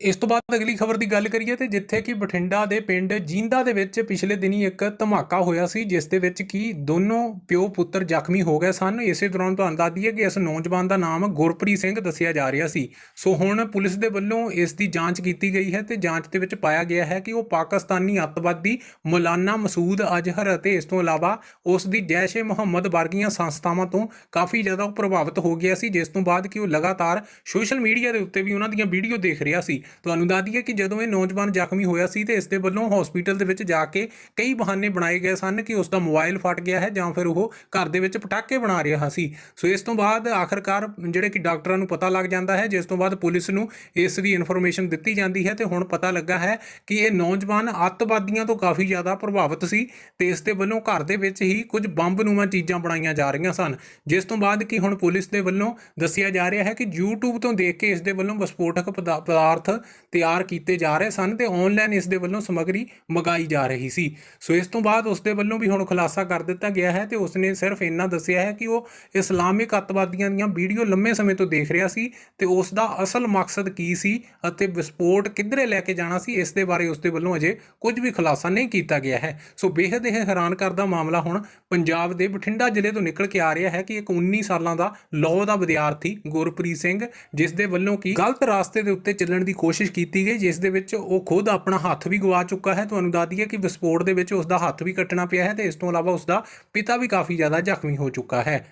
Speaker 1: ਇਸ ਤੋਂ ਬਾਅਦ ਅਗਲੀ ਖਬਰ ਦੀ ਗੱਲ ਕਰੀਏ ਤੇ ਜਿੱਥੇ ਕਿ ਬਠਿੰਡਾ ਦੇ ਪਿੰਡ ਜੀਂਦਾ ਦੇ ਵਿੱਚ ਪਿਛਲੇ ਦਿਨੀ ਇੱਕ ਧਮਾਕਾ ਹੋਇਆ ਸੀ, ਜਿਸ ਦੇ ਵਿੱਚ ਕਿ ਦੋਨੋਂ ਪਿਓ ਪੁੱਤਰ ਜ਼ਖਮੀ ਹੋ ਗਏ ਸਨ। ਇਸੇ ਦੌਰਾਨ ਤੁਹਾਨੂੰ ਦੱਸ ਦਈਏ ਕਿ ਇਸ ਨੌਜਵਾਨ ਦਾ ਨਾਮ ਗੁਰਪ੍ਰੀਤ ਸਿੰਘ ਦੱਸਿਆ ਜਾ ਰਿਹਾ ਸੀ। ਸੋ ਹੁਣ ਪੁਲਿਸ ਦੇ ਵੱਲੋਂ ਇਸ ਦੀ ਜਾਂਚ ਕੀਤੀ ਗਈ ਹੈ ਤੇ ਜਾਂਚ ਦੇ ਵਿੱਚ ਪਾਇਆ ਗਿਆ ਹੈ ਕਿ ਉਹ ਪਾਕਿਸਤਾਨੀ ਅੱਤਵਾਦੀ ਮੌਲਾਨਾ ਮਸੂਦ ਅਜ਼ਹਰ ਅਤੇ ਇਸ ਤੋਂ ਇਲਾਵਾ ਉਸ ਦੀ ਜੈਸ਼-ਏ ਮੁਹੰਮਦ ਵਰਗੀਆਂ ਸੰਸਥਾਵਾਂ ਤੋਂ ਕਾਫੀ ਜ਼ਿਆਦਾ ਪ੍ਰਭਾਵਿਤ ਹੋ ਗਿਆ ਸੀ, ਜਿਸ ਤੋਂ ਬਾਅਦ ਕਿ ਉਹ ਲਗਾਤਾਰ ਸੋਸ਼ਲ ਮੀਡੀਆ ਦੇ ਉੱਤੇ ਵੀ ਉਹਨਾਂ ਦੀਆਂ ਵੀਡੀਓ ਦੇਖ ਰਿਹਾ ਸੀ। ਤੁਹਾਨੂੰ ਦੱਸ ਦਈਏ ਕਿ ਜਦੋਂ ਇਹ ਨੌਜਵਾਨ ਜ਼ਖਮੀ ਹੋਇਆ ਸੀ ਤੇ ਇਸ ਦੇ ਵੱਲੋਂ ਹਸਪੀਟਲ ਦੇ ਵਿੱਚ ਜਾ ਕੇ ਕਈ ਬਹਾਨੇ ਬਣਾਏ ਗਏ ਸਨ ਕਿ ਉਸ ਦਾ ਮੋਬਾਈਲ ਫਟ ਗਿਆ ਹੈ ਜਾਂ ਫਿਰ ਉਹ ਘਰ ਦੇ ਵਿੱਚ ਪਟਾਕੇ ਬਣਾ ਰਿਹਾ ਸੀ। ਸੋ ਇਸ ਤੋਂ ਬਾਅਦ ਆਖਰਕਾਰ ਜਿਹੜੇ ਕਿ ਡਾਕਟਰਾਂ ਨੂੰ ਪਤਾ ਲੱਗ ਜਾਂਦਾ ਹੈ, ਜਿਸ ਤੋਂ ਬਾਅਦ ਪੁਲਿਸ ਨੂੰ ਇਸ ਦੀ ਇਨਫੋਰਮੇਸ਼ਨ ਦਿੱਤੀ ਜਾਂਦੀ ਹੈ ਤੇ ਹੁਣ ਪਤਾ ਲੱਗਾ ਹੈ ਕਿ ਇਹ ਨੌਜਵਾਨ ਅੱਤਵਾਦੀਆਂ ਤੋਂ ਕਾਫੀ ਜ਼ਿਆਦਾ ਪ੍ਰਭਾਵਿਤ ਸੀ ਤੇ ਇਸ ਦੇ ਵੱਲੋਂ ਘਰ ਦੇ ਵਿੱਚ ਹੀ ਕੁਝ ਬੰਬ-ਨੂਮਾ ਚੀਜ਼ਾਂ ਬਣਾਈਆਂ ਜਾ ਰਹੀਆਂ ਸਨ। ਜਿਸ ਤੋਂ ਬਾਅਦ ਕਿ ਹੁਣ ਪੁਲਿਸ ਦੇ ਵੱਲੋਂ ਦੱਸਿਆ ਜਾ ਰਿਹਾ ਹੈ ਕਿ YouTube ਤੋਂ ਦੇਖ ਕੇ ਇਸ ਦੇ ਵੱਲੋਂ ਵਿਸਫੋਟਕ ਪਦਾ- ਪਦਾਰਥ ਤਿਆਰ ਕੀਤੇ ਜਾ ਰਹੇ ਸਨ ਤੇ ਆਨਲਾਈਨ ਇਸ ਦੇ ਵੱਲੋਂ ਸਮੱਗਰੀ ਮੰਗਾਈ ਜਾ ਰਹੀ ਸੀ। ਸੋ ਇਸ ਤੋਂ ਬਾਅਦ ਉਸ ਦੇ ਵੱਲੋਂ ਵੀ ਹੁਣ ਖੁਲਾਸਾ ਕਰ ਦਿੱਤਾ ਗਿਆ ਹੈ ਤੇ ਉਸ ਨੇ ਸਿਰਫ ਇੰਨਾ ਦੱਸਿਆ ਹੈ ਕਿ ਉਹ ਇਸਲਾਮਿਕ ਅੱਤਵਾਦੀਆਂ ਦੀਆਂ ਵੀਡੀਓ ਲੰਮੇ ਸਮੇਂ ਤੋਂ ਦੇਖ ਰਿਹਾ ਸੀ ਤੇ ਉਸ ਦਾ ਅਸਲ ਮਕਸਦ ਕੀ ਸੀ ਅਤੇ ਵਿਸਫੋਟ ਕਿੱਧਰੇ ਲੈ ਕੇ ਜਾਣਾ ਸੀ, ਇਸ ਦੇ ਬਾਰੇ ਉਸ ਦੇ ਵੱਲੋਂ ਅਜੇ ਕੁਝ ਵੀ ਖੁਲਾਸਾ ਨਹੀਂ ਕੀਤਾ ਗਿਆ ਹੈ। ਸੋ ਬੇहद ਇਹ ਹੈਰਾਨ ਕਰਦਾ ਮਾਮਲਾ ਹੁਣ ਪੰਜਾਬ ਦੇ ਬਠਿੰਡਾ ਜ਼ਿਲ੍ਹੇ ਤੋਂ ਨਿਕਲ ਕੇ ਆ ਰਿਹਾ ਹੈ ਕਿ ਇੱਕ 19 ਸਾਲਾਂ ਦਾ ਲਾਅ ਦਾ ਵਿਦਿਆਰਥੀ ਗੁਰਪ੍ਰੀਤ ਸਿੰਘ ਜਿਸ ਦੇ ਵੱਲੋਂ ਕੀ ਗਲਤ ਰਾਸਤੇ ਦੇ ਉੱਤੇ ਚੱਲਣ ਦੀ ਕੋਸ਼ਿਸ਼ ਕੀਤੀ ਗਈ, ਜਿਸ ਦੇ ਵਿੱਚ ਉਹ ਖੁਦ ਆਪਣਾ ਹੱਥ ਵੀ ਗਵਾ ਚੁੱਕਾ ਹੈ। ਤੁਹਾਨੂੰ ਦੱਸ ਦਈਏ ਕਿ ਵਿਸਫੋਟ ਦੇ ਵਿੱਚ ਉਸ ਦਾ ਹੱਥ ਵੀ ਕੱਟਣਾ ਪਿਆ ਹੈ ਤੇ ਇਸ ਤੋਂ ਇਲਾਵਾ ਉਸ ਦਾ ਪਿਤਾ ਵੀ ਕਾਫੀ ਜ਼ਿਆਦਾ ਜ਼ਖਮੀ ਹੋ ਚੁੱਕਾ ਹੈ।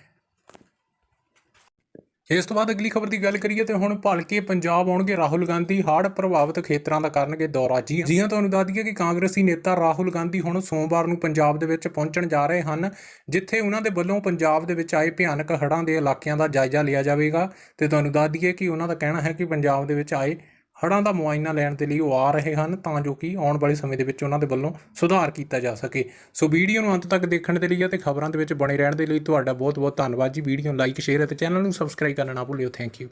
Speaker 1: ਇਸ ਤੋਂ ਬਾਅਦ ਅਗਲੀ ਖਬਰ ਦੀ ਗੱਲ ਕਰੀਏ ਤੇ ਹੁਣ ਭਲਕੇ ਪੰਜਾਬ ਆਉਣਗੇ ਰਾਹੁਲ ਗਾਂਧੀ। ਹੜ੍ਹ ਪ੍ਰਭਾਵਿਤ ਖੇਤਰਾਂ ਦਾ ਕਰਨਗੇ ਦੌਰਾ। ਜੀ ਜੀ ਹਾਂ, ਤੁਹਾਨੂੰ ਦੱਸ ਦਈਏ ਕਿ ਕਾਂਗਰਸੀ ਨੇਤਾ ਰਾਹੁਲ ਗਾਂਧੀ ਹੁਣ ਸੋਮਵਾਰ ਨੂੰ ਪੰਜਾਬ ਦੇ ਵਿੱਚ ਪਹੁੰਚਣ ਜਾ ਰਹੇ ਹਨ, ਜਿੱਥੇ ਉਹਨਾਂ ਦੇ ਵੱਲੋਂ ਪੰਜਾਬ ਦੇ ਵਿੱਚ ਆਏ ਭਿਆਨਕ ਹੜ੍ਹਾਂ ਦੇ ਇਲਾਕਿਆਂ ਦਾ ਜਾਇਜ਼ਾ ਲਿਆ ਜਾਵੇਗਾ। ਤੇ ਤੁਹਾਨੂੰ ਦੱਸ ਦਈਏ ਕਿ ਉਹਨਾਂ ਦਾ ਕਹਿਣਾ ਹੈ ਕਿ ਪੰਜਾਬ ਦੇ ਵਿੱਚ ਆਏ ਹੜ੍ਹਾਂ ਦਾ ਮੁਆਇਨਾ ਲੈਣ ਦੇ ਲਈ ਉਹ ਆ ਰਹੇ ਹਨ ਤਾਂ ਜੋ ਕਿ ਆਉਣ ਵਾਲੇ ਸਮੇਂ ਦੇ ਵਿੱਚ ਉਹਨਾਂ ਦੇ ਵੱਲੋਂ ਸੁਧਾਰ ਕੀਤਾ ਜਾ ਸਕੇ। ਸੋ ਵੀਡੀਓ ਨੂੰ ਅੰਤ ਤੱਕ ਦੇਖਣ ਦੇ ਲਈ ਅਤੇ ਖਬਰਾਂ ਦੇ ਵਿੱਚ ਬਣੇ ਰਹਿਣ ਦੇ ਲਈ ਤੁਹਾਡਾ ਬਹੁਤ ਬਹੁਤ ਧੰਨਵਾਦ ਜੀ। ਵੀਡੀਓ ਨੂੰ ਲਾਈਕ ਸ਼ੇਅਰ ਅਤੇ ਚੈਨਲ ਨੂੰ ਸਬਸਕ੍ਰਾਈਬ ਕਰਨਾ ਨਾ ਭੁੱਲਿਓ। Thank you